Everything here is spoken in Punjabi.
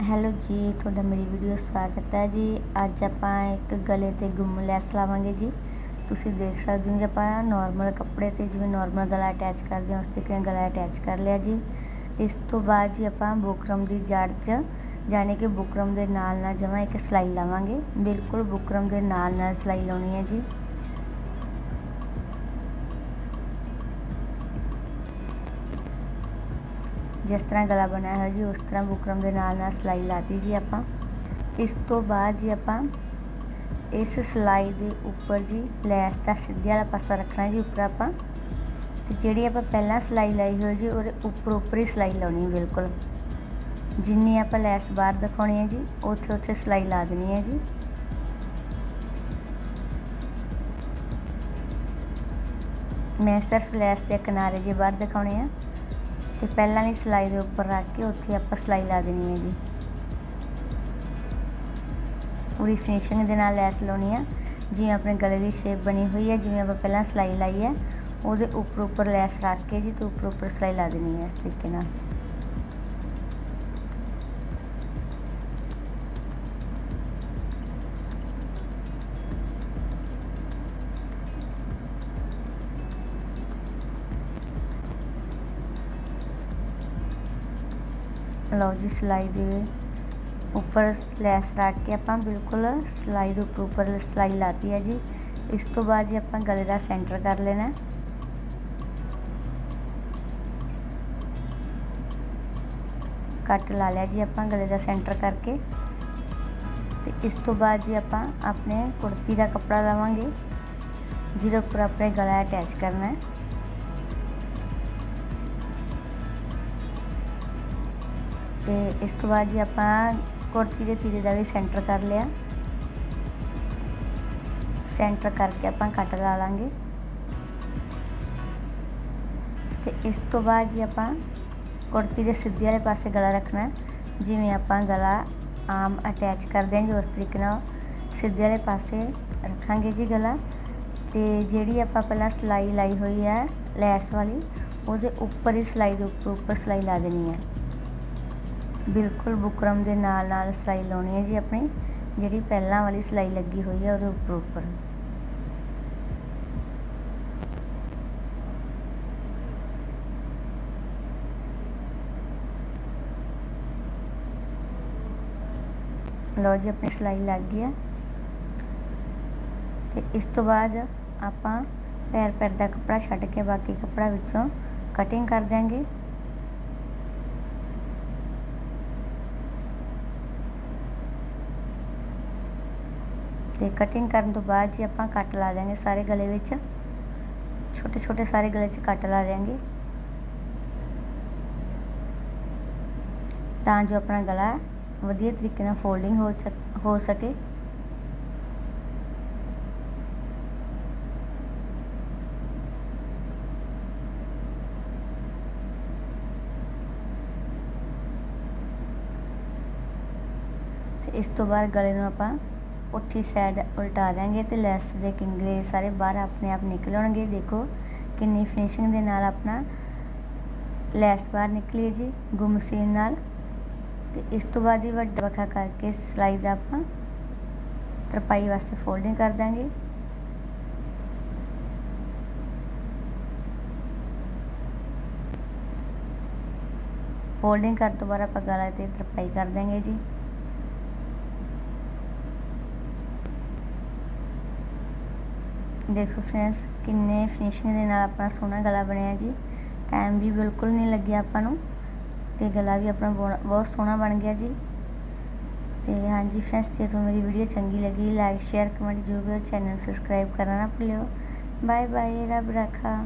ਹੈਲੋ ਜੀ, ਤੁਹਾਡਾ ਮੇਰੀ ਵੀਡੀਓ ਸਵਾਗਤ ਹੈ ਜੀ। ਅੱਜ ਆਪਾਂ ਇੱਕ ਗਲੇ ਤੇ ਗੁੰਮ ਲੈਸ ਲਾਵਾਂਗੇ ਜੀ। ਤੁਸੀਂ ਦੇਖ ਸਕਦੇ ਹੋ ਜੀ, ਆਪਾਂ ਨਾਰਮਲ ਕੱਪੜੇ ਤੇ ਜਿਵੇਂ ਨਾਰਮਲ ਗਲਾ ਅਟੈਚ ਕਰਦੇ ਹਾਂ, ਉਸ ਤਰੀਕੇ ਨਾਲ ਗਲਾ ਅਟੈਚ ਕਰ ਲਿਆ ਜੀ। ਇਸ ਤੋਂ ਬਾਅਦ ਜੀ ਆਪਾਂ ਬੁਕਰਮ ਦੀ ਜੜ 'ਚ, ਯਾਨੀ ਕਿ ਬੁਕਰਮ ਦੇ ਨਾਲ ਨਾਲ ਜਮਾਂ ਇੱਕ ਸਲਾਈ ਲਾਵਾਂਗੇ। ਬਿਲਕੁਲ ਬੁਕਰਮ ਦੇ ਨਾਲ ਨਾਲ ਸਲਾਈ ਲਾਉਣੀ ਹੈ ਜੀ। ਜਿਸ ਤਰ੍ਹਾਂ ਗਲਾ ਬਣਾਇਆ ਹੋਇਆ ਜੀ, ਉਸ ਤਰ੍ਹਾਂ ਬੁਕਰਮ ਦੇ ਨਾਲ ਨਾਲ ਸਲਾਈ ਲਾਤੀ ਜੀ ਆਪਾਂ। ਇਸ ਤੋਂ ਬਾਅਦ ਜੀ ਆਪਾਂ ਇਸ ਸਲਾਈ ਦੇ ਉੱਪਰ ਜੀ ਲੈਸ ਦਾ ਸਿੱਧੇ ਵਾਲਾ ਪਾਸਾ ਰੱਖਣਾ ਜੀ ਉੱਪਰ ਆਪਾਂ। ਤੇ ਜਿਹੜੀ ਆਪਾਂ ਪਹਿਲਾਂ ਸਲਾਈ ਲਾਈ ਹੋਈ ਜੀ, ਉਹਦੇ ਉੱਪਰ ਉੱਪਰ ਹੀ ਸਲਾਈ ਲਾਉਣੀ ਹੈ ਬਿਲਕੁਲ। ਜਿੰਨੀ ਆਪਾਂ ਲੈਸ ਬਾਹਰ ਦਿਖਾਉਣੀ ਹੈ ਜੀ, ਉੱਥੇ ਉੱਥੇ ਸਲਾਈ ਲਾ ਦੇਣੀ ਹੈ ਜੀ। ਮੈਂ ਸਿਰਫ ਲੈਸ ਦੇ ਕਿਨਾਰੇ ਜੇ ਬਾਹਰ ਦਿਖਾਉਣੇ ਆ। ਤੇ ਪਹਿਲਾਂ ਵਾਲੀ ਸਲਾਈ ਦੇ ਉੱਪਰ ਰੱਖ ਕੇ ਉੱਥੇ ਆਪਾਂ ਸਲਾਈ ਲਾ ਦੇਣੀ ਹੈ ਜੀ। ਪੂਰੀ ਫਿਨਿਸ਼ਿੰਗ ਦੇ ਨਾਲ ਲੈਸ ਲਾਉਣੀ ਆ। ਜਿਵੇਂ ਆਪਣੇ ਗਲੇ ਦੀ ਸ਼ੇਪ ਬਣੀ ਹੋਈ ਹੈ, ਜਿਵੇਂ ਆਪਾਂ ਪਹਿਲਾਂ ਸਲਾਈ ਲਾਈ ਹੈ, ਉਹਦੇ ਉੱਪਰ ਉੱਪਰ ਲੈਸ ਰੱਖ ਕੇ ਜੀ ਤੇ ਉੱਪਰ ਉੱਪਰ ਸਲਾਈ ਲਾ ਦੇਣੀ ਹੈ ਇਸ ਤਰੀਕੇ ਨਾਲ। ਲਓ ਜੀ ਸਲਾਈ ਦੇ ਉੱਪਰ ਲੈਸ ਰੱਖ ਕੇ ਆਪਾਂ ਬਿਲਕੁਲ ਸਲਾਈ ਦੇ ਉੱਪਰ ਉੱਪਰ ਸਲਾਈ ਲਾਤੀ ਹੈ ਜੀ। ਇਸ ਤੋਂ ਬਾਅਦ ਜੀ ਆਪਾਂ ਗਲੇ ਦਾ ਸੈਂਟਰ ਕਰ ਲੈਣਾ ਕੱਟ ਲਾ ਲਿਆ ਜੀ ਆਪਾਂ ਗਲੇ ਦਾ ਸੈਂਟਰ ਕਰਕੇ। ਤੇ ਇਸ ਤੋਂ ਬਾਅਦ ਜੀ ਆਪਾਂ ਆਪਣੇ ਕੁੜਤੀ ਦਾ ਕੱਪੜਾ ਲਵਾਂਗੇ। ਜਿਹਦੇ ਉੱਪਰ ਆਪਣੇ ਗਲਾ ਅਟੈਚ ਕਰਨਾ ਹੈ। ਤੇ ਇਸ ਤੋਂ ਬਾਅਦ ਜੀ ਆਪਾਂ ਕੁੜਤੀ ਦੇ ਤੀਰੇ ਦਾ ਵੀ ਸੈਂਟਰ ਕਰ ਲਿਆ। ਸੈਂਟਰ ਕਰਕੇ ਆਪਾਂ ਕੱਟ ਲਾ ਲਾਂਗੇ। ਤੇ ਇਸ ਤੋਂ ਬਾਅਦ ਜੀ ਆਪਾਂ ਕੁੜਤੀ ਦੇ ਸਿੱਧੇ ਵਾਲੇ ਪਾਸੇ ਗਲਾ ਰੱਖਣਾ ਜਿਵੇਂ ਆਪਾਂ ਗਲਾ ਆਮ ਅਟੈਚ ਕਰਦੇ ਹਾਂ ਜੀ, ਉਸ ਤਰੀਕੇ ਨਾਲ ਸਿੱਧੇ ਵਾਲੇ ਪਾਸੇ ਰੱਖਾਂਗੇ ਜੀ ਗਲਾ। ਤੇ ਜਿਹੜੀ ਆਪਾਂ ਪਹਿਲਾਂ ਸਲਾਈ ਲਾਈ ਹੋਈ ਹੈ ਲੈਸ ਵਾਲੀ, ਉਹਦੇ ਉੱਪਰ ਹੀ ਸਲਾਈ ਦੇ ਉੱਪਰ ਉੱਪਰ ਸਲਾਈ ਲਾ ਦੇਣੀ ਹੈ। ਬਿਲਕੁਲ ਬੁਕਰਮ ਦੇ ਨਾਲ ਨਾਲ ਸਿਲਾਈ ਲਾਉਣੀ ਹੈ ਜੀ ਆਪਣੀ, ਜਿਹੜੀ ਪਹਿਲਾਂ ਵਾਲੀ ਸਿਲਾਈ ਲੱਗੀ ਹੋਈ ਹੈ ਉਹਦੇ ਉੱਪਰ ਉੱਪਰ। ਲਓ ਜੀ, ਆਪਣੀ ਸਿਲਾਈ ਲੱਗ ਗਈ ਹੈ। ਤੇ ਇਸ ਤੋਂ ਬਾਅਦ ਆਪਾਂ ਪੈਰ ਪੈਰ ਦਾ ਕੱਪੜਾ ਛੱਡ ਕੇ ਬਾਕੀ ਕੱਪੜਾ ਵਿੱਚੋਂ ਕਟਿੰਗ ਕਰ ਦਿਆਂਗੇ। ਤੇ ਕਟਿੰਗ ਕਰਨ ਤੋਂ ਬਾਅਦ ਜੀ ਆਪਾਂ ਕੱਟ ਲਾ ਦਿਆਂਗੇ ਸਾਰੇ ਗਲੇ ਵਿੱਚ। ਛੋਟੇ ਛੋਟੇ ਸਾਰੇ ਗਲੇ 'ਚ ਕੱਟ ਲਾ ਦਿਆਂਗੇ। ਤਾਂ ਜੋ ਆਪਣਾ ਗਲਾ ਵਧੀਆ ਤਰੀਕੇ ਨਾਲ ਫੋਲਡਿੰਗ ਹੋ ਹੋ ਸਕੇ। ਤੇ ਇਸ ਤੋਂ ਬਾਅਦ ਗਲੇ ਨੂੰ ਆਪਾਂ ਪੁੱਠੀ ਸਾਈਡ ਉਲਟਾ ਦਾਂਗੇ ਤੇ ਲੈਸ ਦੇ ਕਿੰਗਰੇ ਸਾਰੇ ਬਾਹਰ ਆਪਣੇ ਆਪ ਨਿਕਲ ਆਉਣਗੇ। ਦੇਖੋ ਕਿੰਨੀ ਫਿਨਿਸ਼ਿੰਗ ਦੇ ਨਾਲ ਆਪਣਾ ਲੈਸ ਬਾਹਰ ਨਿਕਲੀ ਜੀ ਗੁੰਮ ਸੀਨ ਨਾਲ। ਤੇ ਇਸ ਤੋਂ ਬਾਅਦ ਹੀ ਵੱਡਾ ਵਖਾ ਕਰਕੇ ਸਲਾਈ ਦਾ ਆਪਾਂ ਤਰਪਾਈ ਵਾਸਤੇ ਫੋਲਡਿੰਗ ਕਰ ਦਾਂਗੇ ਫੋਲਡਿੰਗ ਕਰਨ ਤੋਂ ਬਾਅਦ ਆਪਾਂ ਗਲਾ ਤੇ ਤਰਪਾਈ ਕਰ ਦਾਂਗੇ ਜੀ। ਦੇਖੋ ਫਰੈਂਡਸ ਕਿੰਨੇ ਫਿਨਿਸ਼ਿੰਗ ਦੇ ਨਾਲ ਆਪਣਾ ਸੋਹਣਾ ਗਲਾ ਬਣਿਆ ਜੀ। ਟਾਈਮ ਵੀ ਬਿਲਕੁਲ ਨਹੀਂ ਲੱਗਿਆ ਆਪਾਂ ਨੂੰ। ਤੇ ਗਲਾ ਵੀ ਆਪਣਾ ਬਹੁਤ ਸੋਹਣਾ ਬਣ ਗਿਆ ਜੀ। ਤੇ ਹਾਂਜੀ ਫਰੈਂਡਸ ਜੇ ਤੁਹਾਨੂੰ ਮੇਰੀ ਵੀਡੀਓ ਚੰਗੀ ਲੱਗੀ ਲਾਈਕ ਸ਼ੇਅਰ ਕਮੈਂਟ ਜ਼ਰੂਰ ਕਰੋ ਚੈਨਲ ਸਬਸਕ੍ਰਾਈਬ ਕਰਨਾ ਨਾ ਭੁੱਲਿਓ। ਬਾਏ ਬਾਏ ਰੱਬ ਰੱਖਾ।